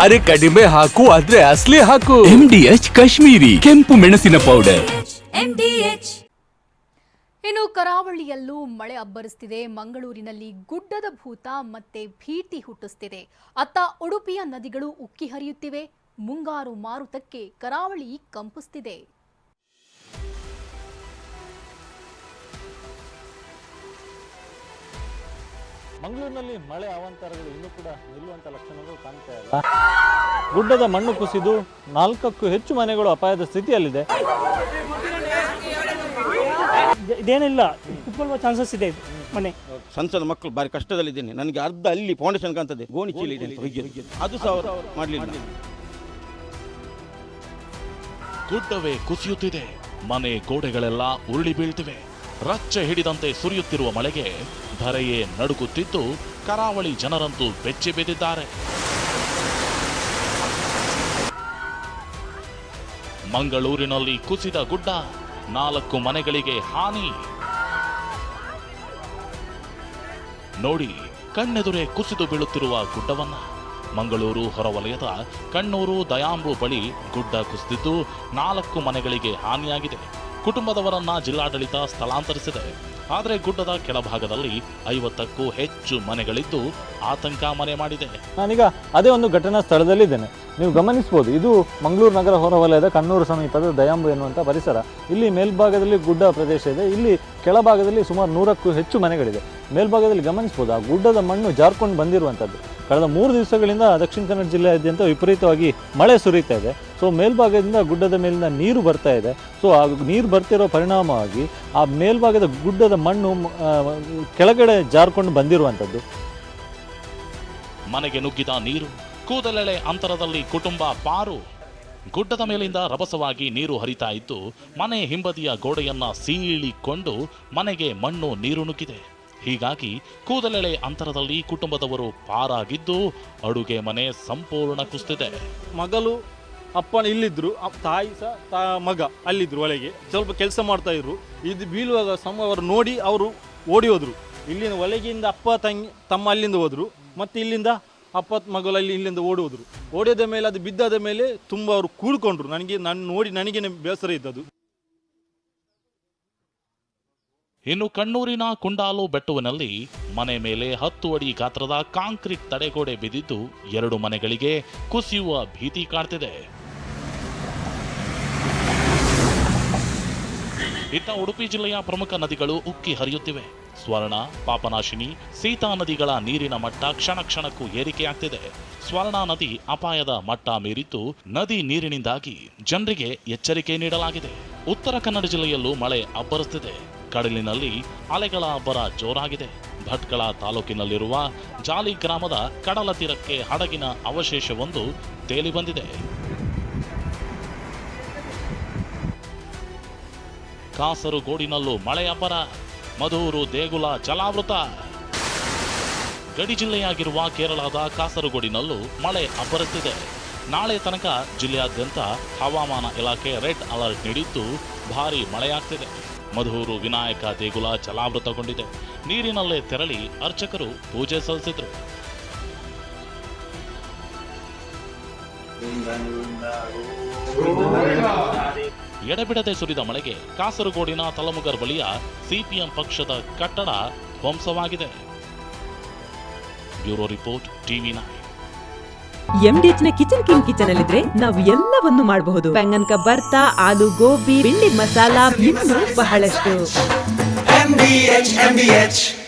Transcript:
ಅರೆ ಕಡಿಮೆ ಹಾಕು ಆದ್ರೆ ಅಸ್ಲಿ ಹಾಕು. ಎಂ ಡಿ ಎಚ್ ಕಾಶ್ಮೀರಿ ಕೆಂಪು ಮೆಣಸಿನ ಪೌಡರ್ MDH ಇನ್ನು ಕರಾವಳಿಯಲ್ಲೂ ಮಳೆ ಅಬ್ಬರಿಸ್ತಿದೆ. ಮಂಗಳೂರಿನಲ್ಲಿ ಗುಡ್ಡದ ಭೂತ ಮತ್ತೆ ಭೀತಿ ಹುಟ್ಟಿಸ್ತಿದೆ. ಅತ್ತ ಉಡುಪಿಯ ನದಿಗಳು ಉಕ್ಕಿ ಹರಿಯುತ್ತಿವೆ. ಮುಂಗಾರು ಮಾರುತಕ್ಕೆ ಕರಾವಳಿ ಕಂಪಿಸ್ತಿದೆ. ಮಂಗಳೂರಿನಲ್ಲಿ ಮಳೆ ಅವಾಂತರಗಳು ಇನ್ನೂ ಕೂಡ ನಿಲ್ಲುವಂತ ಲಕ್ಷಣಗಳು ಕಾಣ್ತಾ ಇಲ್ಲ. ಗುಡ್ಡದ ಮಣ್ಣು ಕುಸಿದು ನಾಲ್ಕಕ್ಕೂ ಹೆಚ್ಚು ಮನೆಗಳು ಅಪಾಯದ ಸ್ಥಿತಿಯಲ್ಲಿದೆ. ಇದೇನಿಲ್ಲ ಚಾನ್ಸಸ್ ಇದೆ ಇದು ಮನೆ. ಸಂಸದ ಮಕ್ಕಳು ಬಾರಿ ಕಷ್ಟದಲ್ಲಿದ್ದೇನೆ. ನನಗೆ ಅರ್ಧ ಅಲ್ಲಿ ಫೌಂಡೇಶನ್ ಕಾಣ್ತದೆ. ಗೋಣಿ ಚೀಲ ಇದೆ ಅಂತ. ಅದು ಸಹ ಅವರು ಮಾಡಲಿಲ್ಲ. ಗುಡ್ಡವೇ ಕುಸಿಯುತ್ತಿದೆ. ಮನೆ ಗೋಡೆಗಳೆಲ್ಲ ಉರುಳಿ ಬೀಳ್ತಿವೆ. ರಚ್ಚೆ ಹಿಡಿದಂತೆ ಸುರಿಯುತ್ತಿರುವ ಮಳೆಗೆ ಧರೆಯೇ ನಡುಗುತ್ತಿದ್ದು ಕರಾವಳಿ ಜನರಂತೂ ಬೆಚ್ಚಿ ಬಿದ್ದಿದ್ದಾರೆ. ಮಂಗಳೂರಿನಲ್ಲಿ ಕುಸಿದ ಗುಡ್ಡ, ನಾಲ್ಕು ಮನೆಗಳಿಗೆ ಹಾನಿ. ನೋಡಿ, ಕಣ್ಣೆದುರೇ ಕುಸಿದು ಬೀಳುತ್ತಿರುವ ಗುಡ್ಡವನ್ನ. ಮಂಗಳೂರು ಹೊರವಲಯದ ಕಣ್ಣೂರು ದಯಾಂಬು ಬಳಿ ಗುಡ್ಡ ಕುಸಿದಿದ್ದು ನಾಲ್ಕು ಮನೆಗಳಿಗೆ ಹಾನಿಯಾಗಿದೆ. ಕುಟುಂಬದವರನ್ನ ಜಿಲ್ಲಾಡಳಿತ ಸ್ಥಳಾಂತರಿಸಿದೆ. ಆದರೆ ಗುಡ್ಡದ ಕೆಳಭಾಗದಲ್ಲಿ ಐವತ್ತಕ್ಕೂ ಹೆಚ್ಚು ಮನೆಗಳಿದ್ದು ಆತಂಕ ಮನೆ ಮಾಡಿದೆ. ನಾನೀಗ ಅದೇ ಒಂದು ಘಟನಾ ಸ್ಥಳದಲ್ಲಿದ್ದೇನೆ. ನೀವು ಗಮನಿಸಬಹುದು ಇದು ಮಂಗಳೂರು ನಗರ ಹೊರವಲಯದ ಕಣ್ಣೂರು ಸಮೀಪದ ದಯಾಂಬು ಎನ್ನುವಂಥ ಪರಿಸರ. ಇಲ್ಲಿ ಮೇಲ್ಭಾಗದಲ್ಲಿ ಗುಡ್ಡ ಪ್ರದೇಶ ಇದೆ. ಇಲ್ಲಿ ಕೆಳಭಾಗದಲ್ಲಿ ಸುಮಾರು ನೂರಕ್ಕೂ ಹೆಚ್ಚು ಮನೆಗಳಿದೆ. ಮೇಲ್ಭಾಗದಲ್ಲಿ ಗಮನಿಸಬಹುದು ಆ ಗುಡ್ಡದ ಮಣ್ಣು ಜಾರ್ಕೊಂಡು ಬಂದಿರುವಂಥದ್ದು ಕಳೆದ ಮೂರು ದಿವಸಗಳಿಂದ ದಕ್ಷಿಣ ಕನ್ನಡ ಜಿಲ್ಲೆಯಾದ್ಯಂತ ವಿಪರೀತವಾಗಿ ಮಳೆ ಸುರಿತಾ ಇದೆ. ಸೊ ಮೇಲ್ಭಾಗದಿಂದ ಗುಡ್ಡದ ಮೇಲಿನ ನೀರು ಬರ್ತಾ ಇದೆ. ಸೊ ಆ ನೀರು ಬರ್ತಿರೋ ಪರಿಣಾಮವಾಗಿ ಆ ಮೇಲ್ಭಾಗದ ಗುಡ್ಡದ ಮಣ್ಣು ಕೆಳಗಡೆ ಜಾರ್ಕೊಂಡು ಬಂದಿರುವಂಥದ್ದು. ಮನೆಗೆ ನುಗ್ಗಿದ ನೀರು, ಕೂದಲೆಳೆ ಅಂತರದಲ್ಲಿ ಕುಟುಂಬ ಪಾರು. ಗುಡ್ಡದ ಮೇಲಿಂದ ರಭಸವಾಗಿ ನೀರು ಹರಿತಾ ಇದ್ದು, ಮನೆ ಹಿಂಬದಿಯ ಗೋಡೆಯನ್ನ ಸೀಳಿಕೊಂಡು ಮನೆಗೆ ಮಣ್ಣು ನೀರು ನುಗ್ಗಿದೆ. ಹೀಗಾಗಿ ಕೂದಲೆಳೆ ಅಂತರದಲ್ಲಿ ಕುಟುಂಬದವರು ಪಾರಾಗಿದ್ದು ಅಡುಗೆ ಮನೆ ಸಂಪೂರ್ಣ ಕುಸ್ತಿದೆ. ಮಗಲು ಅಪ್ಪನ ಇಲ್ಲಿದ್ರು, ಅಪ್- ತಾಯಿ ಸಹ ತಾ ಮಗ ಅಲ್ಲಿದ್ರು ಒಳಗೆ. ಸ್ವಲ್ಪ ಕೆಲಸ ಮಾಡ್ತಾ ಇದ್ರು. ಇದು ಬೀಳುವಾಗ ಸಮ ಅವರು ನೋಡಿ ಅವರು ಓಡಿ ಹೋದ್ರು. ಇಲ್ಲಿಂದ ಒಳಗಿಂದ ಅಪ್ಪ ತಂಗಿ, ತಮ್ಮ ಅಲ್ಲಿಂದ ಹೋದ್ರು. ಮತ್ತೆ ಇಲ್ಲಿಂದ ಅಪ್ಪ ಮಗಳು ಅಲ್ಲಿ ಇಲ್ಲಿಂದ ಓಡಿ ಓಡಿದ ಮೇಲೆ ಅದು ಬಿದ್ದಾದ ಮೇಲೆ ತುಂಬ ಅವರು ಕೂಡ್ಕೊಂಡ್ರು. ನನಗೆ ನಾನು ನೋಡಿ ನನಗೇನೆ ಬೇಸರ ಇದ್ದದು ಇನ್ನು ಕಣ್ಣೂರಿನ ಕುಂಡಾಲು ಬೆಟ್ಟುವಿನಲ್ಲಿ ಮನೆ ಮೇಲೆ ಹತ್ತು ಅಡಿ ಗಾತ್ರದ ಕಾಂಕ್ರೀಟ್ ತಡೆಗೋಡೆ ಬಿದ್ದಿದ್ದು ಎರಡು ಮನೆಗಳಿಗೆ ಕುಸಿಯುವ ಭೀತಿ ಕಾಡ್ತಿದೆ ಇತ್ತ ಉಡುಪಿ ಜಿಲ್ಲೆಯ ಪ್ರಮುಖ ನದಿಗಳು ಉಕ್ಕಿ ಹರಿಯುತ್ತಿವೆ. ಸ್ವರ್ಣ, ಪಾಪನಾಶಿನಿ, ಸೀತಾ ನದಿಗಳ ನೀರಿನ ಮಟ್ಟ ಕ್ಷಣ ಕ್ಷಣಕ್ಕೂ ಏರಿಕೆಯಾಗ್ತಿದೆ. ಸ್ವರ್ಣ ನದಿ ಅಪಾಯದ ಮಟ್ಟ ಮೀರಿದ್ದು ನದಿ ನೀರಿನಿಂದಾಗಿ ಜನರಿಗೆ ಎಚ್ಚರಿಕೆ ನೀಡಲಾಗಿದೆ. ಉತ್ತರ ಕನ್ನಡ ಜಿಲ್ಲೆಯಲ್ಲೂ ಮಳೆ ಅಬ್ಬರಿಸುತ್ತಿದೆ ಕಡಲಿನಲ್ಲಿ ಅಲೆಗಳ ಅಬ್ಬರ ಜೋರಾಗಿದೆ. ಭಟ್ಕಳ ತಾಲೂಕಿನಲ್ಲಿರುವ ಜಾಲಿ ಗ್ರಾಮದ ಕಡಲ ತೀರಕ್ಕೆ ಹಡಗಿನ ಅವಶೇಷವೊಂದು ತೇಲಿ ಬಂದಿದೆ. ಕಾಸರಗೋಡಿನಲ್ಲೂ ಮಳೆ ಅಬ್ಬರ. ಮಧೂರು, ದೇಗುಲ, ಜಲಾವೃತ. ಗಡಿ ಜಿಲ್ಲೆಯಾಗಿರುವ ಕೇರಳದ ಕಾಸರಗೋಡಿನಲ್ಲೂ ಮಳೆ ಅಬ್ಬರಿಸಿದೆ ನಾಳೆ ತನಕ ಜಿಲ್ಲೆಯಾದ್ಯಂತ ಹವಾಮಾನ ಇಲಾಖೆ ರೆಡ್ ಅಲರ್ಟ್ ನೀಡಿದ್ದು ಭಾರೀ ಮಳೆಯಾಗ್ತಿದೆ. ಮಧೂರು ವಿನಾಯಕ ದೇಗುಲ ಜಲಾವೃತಗೊಂಡಿದೆ. ನೀರಿನಲ್ಲೇ ತೆರಳಿ ಅರ್ಚಕರು ಪೂಜೆ ಸಲ್ಲಿಸಿದರು. ಎಡಬಿಡದೆ ಸುರಿದ ಮಳೆಗೆ ಕಾಸರಗೋಡಿನ ತಲಮುಗರ್ ಬಳಿಯ ಸಿಪಿಎಂ ಪಕ್ಷದ ಕಟ್ಟಡ ಧ್ವಂಸವಾಗಿದೆ. Bureau report TV nine. MDH ನ ಕಿಚನ್ ಕಿಂಗ್ ಕಿಚನ್ ಅಲ್ಲಿದ್ರೆ ನಾವು ಎಲ್ಲವನ್ನು ಮಾಡಬಹುದು. ಬೆಂಗನ್ ಬರ್ತಾ ಆಲೂ ಗೋಬಿ ಬಿಂಡಿ ಮಸಾಲಾ ಬಹಳಷ್ಟು.